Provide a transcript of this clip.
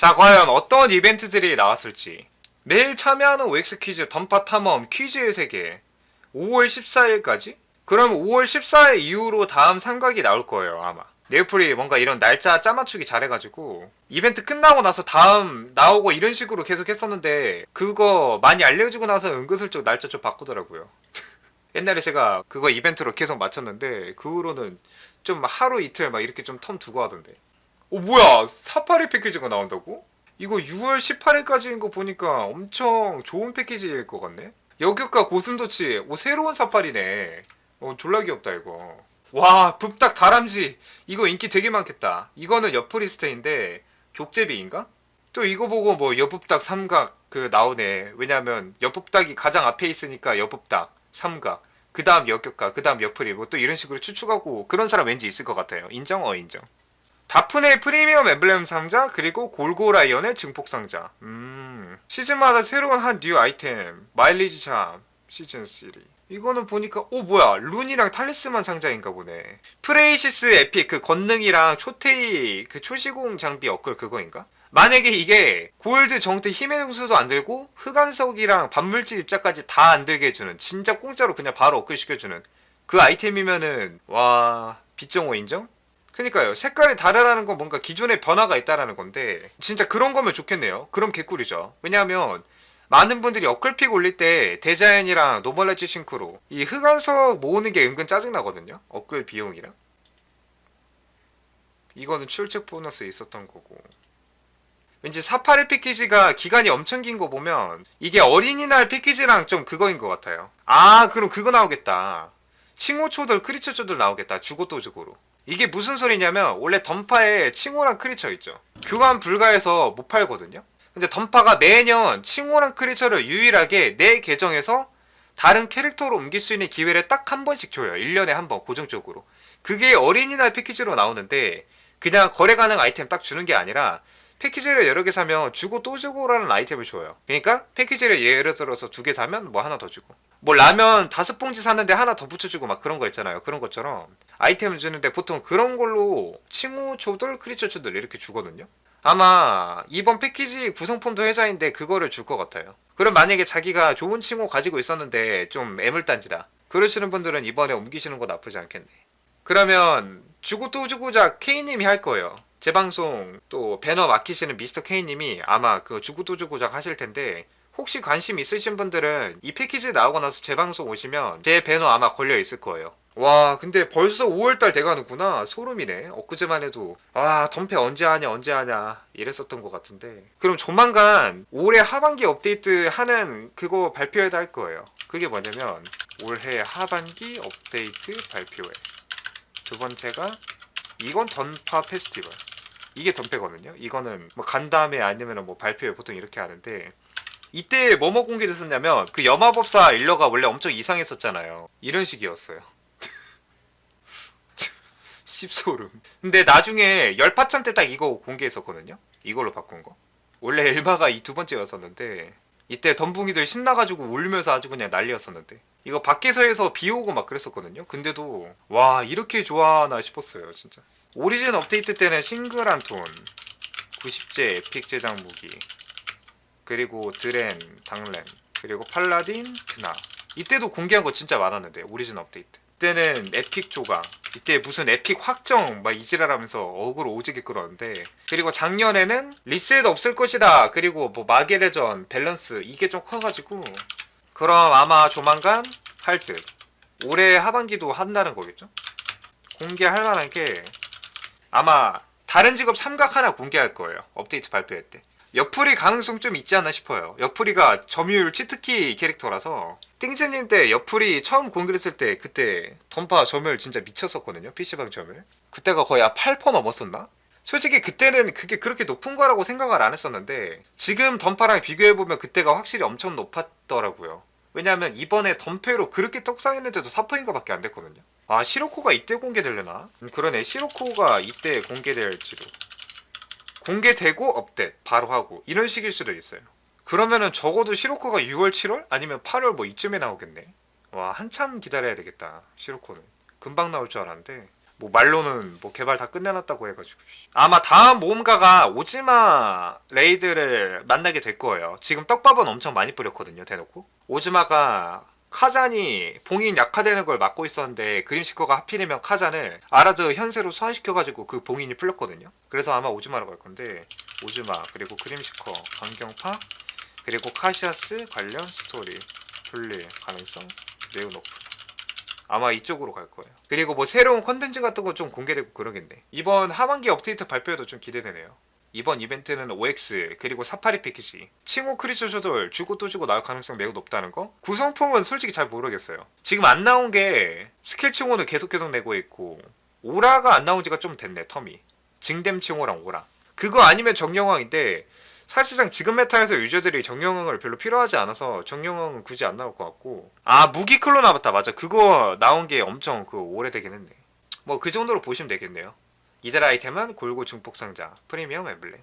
자, 과연 어떤 이벤트들이 나왔을지. 매일 참여하는 OX 퀴즈 던파 탐험 퀴즈의 세계. 5월 14일까지? 그럼 5월 14일 이후로 다음 상각이 나올 거예요, 아마. 네오플이 뭔가 이런 날짜 짜맞추기 잘해가지고 이벤트 끝나고 나서 다음 나오고 이런 식으로 계속 했었는데 그거 많이 알려주고 나서 은근슬쩍 날짜 좀 바꾸더라고요. 옛날에 제가 그거 이벤트로 계속 맞췄는데 그 후로는 좀 하루 이틀 막 이렇게 좀 텀 두고 하던데. 어 뭐야 사파리 패키지가 나온다고? 이거 6월 18일까지인 거 보니까 엄청 좋은 패키지일 것 같네. 여격과 고슴도치 오 새로운 사파리네. 어 졸라 귀엽다 이거. 와 붓닭 다람쥐 이거 인기 되게 많겠다. 이거는 옆프리스트인데 족제비인가? 또 이거 보고 뭐 여붓닭 삼각 그 나오네. 왜냐면 여붓닭이 가장 앞에 있으니까 여붓닭 삼각. 그 다음 여격가, 그 다음 옆프리 뭐 또 이런 식으로 추측하고 그런 사람 왠지 있을 것 같아요. 인정? 어 인정. 다프네 프리미엄 엠블렘 상자 그리고 골고라이언의 증폭 상자. 음 시즌마다 새로운 한 뉴 아이템 마일리지 샵 시즌 3. 이거는 보니까 오 뭐야 룬이랑 탈리스만 상자인가 보네. 프레이시스 에픽 그 권능이랑 초테이 그 초시공 장비 업글 그거인가? 만약에 이게 골드 정태 힘의 등수도 안 들고 흑안석이랑 반물질 입자까지 다 안 들게 해주는 진짜 공짜로 그냥 바로 업글 시켜주는 그 아이템이면은 와 비정호 인정? 그니까요. 색깔이 다르다는 건 뭔가 기존에 변화가 있다라는 건데 진짜 그런 거면 좋겠네요. 그럼 개꿀이죠. 왜냐하면 많은 분들이 업글픽 올릴 때 대자연이랑 노멀라지 싱크로 이 흑안석 모으는 게 은근 짜증나거든요. 업글 비용이랑. 이거는 출첵 보너스 있었던 거고. 왠지 사파리 패키지가 기간이 엄청 긴 거 보면 이게 어린이날 패키지랑 좀 그거인 것 같아요. 아 그럼 그거 나오겠다. 칭호초들 크리처초들 나오겠다. 주고도적으로 이게 무슨 소리냐면 원래 던파에 칭호랑 크리처 있죠. 교환 불가해서 못 팔거든요. 근데 던파가 매년 칭호랑 크리처를 유일하게 내 계정에서 다른 캐릭터로 옮길 수 있는 기회를 딱 한 번씩 줘요. 1년에 한 번 고정적으로. 그게 어린이날 패키지로 나오는데 그냥 거래 가능 아이템 딱 주는 게 아니라 패키지를 여러 개 사면 주고 또 주고라는 아이템을 줘요. 그러니까 패키지를 예를 들어서 두 개 사면 뭐 하나 더 주고. 뭐 라면 다섯 봉지 샀는데 하나 더 붙여주고 막 그런 거 있잖아요. 그런 것처럼 아이템을 주는데 보통 그런 걸로 칭호 초들 크리처 초들 이렇게 주거든요. 아마 이번 패키지 구성폰도 회사인데 그거를 줄 것 같아요. 그럼 만약에 자기가 좋은 칭호 가지고 있었는데 좀 애물단지다. 그러시는 분들은 이번에 옮기시는 거 나쁘지 않겠네. 그러면 주고 또 주고자 K님이 할 거예요. 제 방송 또 배너 맡기시는 미스터 K님이 아마 그 주고작 하실 텐데 혹시 관심 있으신 분들은 이 패키지 나오고 나서 제 방송 오시면 제 배너 아마 걸려 있을 거예요. 와 근데 벌써 5월달 돼가는구나. 소름이네. 엊그제만 해도. 아 덤페 언제 하냐 언제 하냐. 이랬었던 것 같은데. 그럼 조만간 올해 하반기 업데이트 하는 그거 발표회도 할 거예요. 그게 뭐냐면 올해 하반기 업데이트 발표회. 두 번째가 이건 던파 페스티벌. 이게 던페거든요. 이거는 뭐 간담회 아니면 뭐 발표회 보통 이렇게 하는데 이때 뭐뭐 공개됐었냐면 그 여마법사 일러가 원래 엄청 이상했었잖아요. 이런 식이었어요. 씹소름. 근데 나중에 열파참 때 딱 이거 공개했었거든요. 이걸로 바꾼 거. 원래 엘바가 이 두 번째였었는데 이때 덤붕이들 신나가지고 울면서 아주 그냥 난리였었는데 이거 밖에서 해서 비 오고 막 그랬었거든요. 근데도 와 이렇게 좋아하나 싶었어요 진짜. 오리진 업데이트 때는 싱글 한 톤, 90제 에픽 제작 무기, 그리고 드렌, 당렌, 그리고 팔라딘, 드나. 이때도 공개한 거 진짜 많았는데 오리진 업데이트. 이때는 에픽 조각, 이때 무슨 에픽 확정 막 이지랄하면서 어그로 오지게 끌었는데 그리고 작년에는 리셋 없을 것이다. 그리고 뭐 마계대전 밸런스 이게 좀 커가지고 그럼 아마 조만간 할 듯. 올해 하반기도 한다는 거겠죠? 공개할 만한 게 아마 다른 직업 삼각 하나 공개할 거예요. 업데이트 발표회 때. 옆풀이 가능성 좀 있지 않나 싶어요. 옆풀이가 점유율 치트키 캐릭터라서 띵즈님 때 옆풀이 처음 공개했을 때 그때 던파 점유율 진짜 미쳤었거든요. PC방 점유율. 그때가 거의 8% 넘었었나? 솔직히 그때는 그게 그렇게 높은 거라고 생각을 안 했었는데 지금 던파랑 비교해보면 그때가 확실히 엄청 높았더라고요. 왜냐하면 이번에 던페로 그렇게 떡상했는데도 4%인가 밖에 안 됐거든요. 아 시로코가 이때 공개되려나? 음, 그러네 시로코가 이때 공개될지도. 공개되고 업데이트 바로 하고 이런 식일 수도 있어요. 그러면은 적어도 시로코가 6월 7월 아니면 8월 뭐 이쯤에 나오겠네. 와 한참 기다려야 되겠다 시로코는. 금방 나올 줄 알았는데 뭐 말로는 뭐 개발 다 끝내놨다고 해가지고 아마 다음 모험가가 오즈마 레이드를 만나게 될 거예요. 지금 떡밥은 엄청 많이 뿌렸거든요. 대놓고 오즈마가 카잔이 봉인 약화되는 걸 막고 있었는데 그림시커가 하필이면 카잔을 아라드 현세로 소환시켜가지고 그 봉인이 풀렸거든요. 그래서 아마 오즈마로 갈 건데 오즈마 그리고 그림시커 강경파 그리고 카시아스 관련 스토리 분리 가능성 매우 높은 아마 이쪽으로 갈 거예요. 그리고 뭐 새로운 컨텐츠 같은 거 좀 공개되고 그러겠네. 이번 하반기 업데이트 발표도 좀 기대되네요. 이번 이벤트는 OX 그리고 사파리 패키지. 칭호 크리처 조절 주고 또 주고 나올 가능성 매우 높다는 거? 구성품은 솔직히 잘 모르겠어요. 지금 안 나온 게 스킬 칭호는 계속 계속 내고 있고 오라가 안 나온 지가 좀 됐네 텀이. 징뎀 칭호랑 오라. 그거 아니면 정령왕인데 사실상 지금 메타에서 유저들이 정령왕을 별로 필요하지 않아서 정령왕은 굳이 안 나올 것 같고. 아 무기 클로 나왔다 맞아. 그거 나온 게 엄청 그 오래되긴 했네. 뭐 그 정도로 보시면 되겠네요 이들 아이템은 골고 중폭 상자 프리미엄 엠블렘